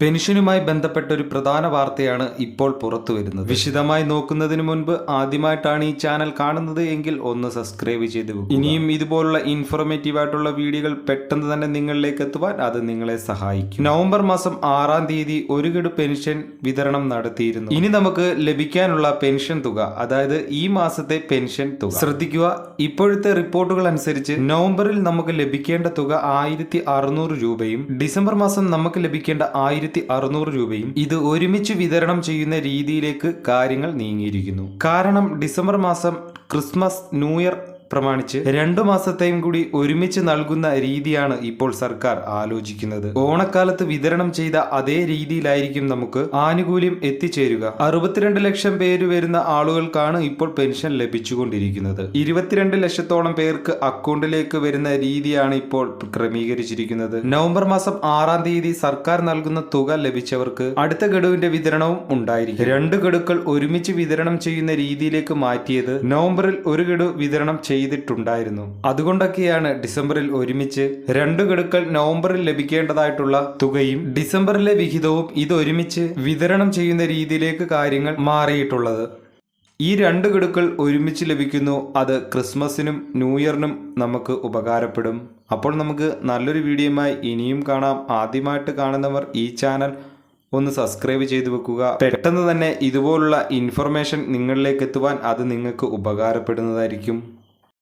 പെൻഷനുമായി ബന്ധപ്പെട്ട ഒരു പ്രധാന വാർത്തയാണ് ഇപ്പോൾ പുറത്തു വരുന്നത് വിശദമായി നോക്കുന്നതിന് മുൻപ് ആദ്യമായിട്ടാണ് ഈ ചാനൽ കാണുന്നത് എങ്കിൽ ഒന്ന് സബ്സ്ക്രൈബ് ചെയ്ത്. ഇനിയും ഇതുപോലുള്ള ഇൻഫോർമേറ്റീവ് ആയിട്ടുള്ള വീഡിയോകൾ പെട്ടെന്ന് തന്നെ നിങ്ങളിലേക്ക് എത്തുവാൻ അത് നിങ്ങളെ സഹായിക്കും. നവംബർ മാസം ആറാം തീയതി ഒരു ഗഡു പെൻഷൻ വിതരണം നടത്തിയിരുന്നു. ഇനി നമുക്ക് ലഭിക്കാനുള്ള പെൻഷൻ തുക അതായത് ഈ മാസത്തെ പെൻഷൻ തുക. ശ്രദ്ധിക്കുക ഇപ്പോഴത്തെ റിപ്പോർട്ടുകൾ അനുസരിച്ച് നവംബറിൽ നമുക്ക് ലഭിക്കേണ്ട തുക ആയിരത്തി രൂപയും ഡിസംബർ മാസം നമുക്ക് ലഭിക്കേണ്ട ആയിരത്തി അറുന്നൂറ് രൂപയും ഇത് ഒരുമിച്ച് വിതരണം ചെയ്യുന്ന രീതിയിലേക്ക് കാര്യങ്ങൾ നീങ്ങിയിരിക്കുന്നു. കാരണം ഡിസംബർ മാസം ക്രിസ്മസ് ന്യൂ ഇയർ പ്രമാണിച്ച് രണ്ടു മാസത്തെയും കൂടി ഒരുമിച്ച് നൽകുന്ന രീതിയാണ് ഇപ്പോൾ സർക്കാർ ആലോചിക്കുന്നത്. ഓണക്കാലത്ത് വിതരണം ചെയ്ത അതേ രീതിയിലായിരിക്കും നമുക്ക് ആനുകൂല്യം എത്തിച്ചേരുക. അറുപത്തിരണ്ട് ലക്ഷം പേര് വരുന്ന ആളുകൾക്കാണ് ഇപ്പോൾ പെൻഷൻ ലഭിച്ചുകൊണ്ടിരിക്കുന്നത്. ഇരുപത്തിരണ്ട് ലക്ഷത്തോളം പേർക്ക് അക്കൗണ്ടിലേക്ക് വരുന്ന രീതിയാണ് ഇപ്പോൾ ക്രമീകരിച്ചിരിക്കുന്നത്. നവംബർ മാസം ആറാം തീയതി സർക്കാർ നൽകുന്ന തുക ലഭിച്ചവർക്ക് അടുത്ത ഗഡുവിന്റെ വിതരണവും ഉണ്ടായിരിക്കും. രണ്ട് ഗഡുക്കൾ ഒരുമിച്ച് വിതരണം ചെയ്യുന്ന രീതിയിലേക്ക് മാറ്റിയത് നവംബറിൽ ഒരു ഗഡു വിതരണം ചെയ്തിട്ടുണ്ടായിരുന്നു. അതുകൊണ്ടൊക്കെയാണ് ഡിസംബറിൽ ഒരുമിച്ച് രണ്ടു ഗഡുക്കൾ നവംബറിൽ ലഭിക്കേണ്ടതായിട്ടുള്ള തുകയും ഡിസംബറിലെ വിഹിതവും ഇതൊരുമിച്ച് വിതരണം ചെയ്യുന്ന രീതിയിലേക്ക് കാര്യങ്ങൾ മാറിയിട്ടുള്ളത്. ഈ രണ്ട് ഗഡുക്കൾ ഒരുമിച്ച് ലഭിക്കുന്നു അത് ക്രിസ്മസിനും ന്യൂ ഇയറിനും നമുക്ക് ഉപകാരപ്പെടും. അപ്പോൾ നമുക്ക് നല്ലൊരു വീഡിയോയുമായി ഇനിയും കാണാം. ആദ്യമായിട്ട് കാണുന്നവർ ഈ ചാനൽ ഒന്ന് സബ്സ്ക്രൈബ് ചെയ്ത് വെക്കുക. പെട്ടെന്ന് തന്നെ ഇതുപോലുള്ള ഇൻഫർമേഷൻ നിങ്ങളിലേക്ക് എത്തുവാൻ അത് നിങ്ങൾക്ക് ഉപകാരപ്പെടുന്നതായിരിക്കും.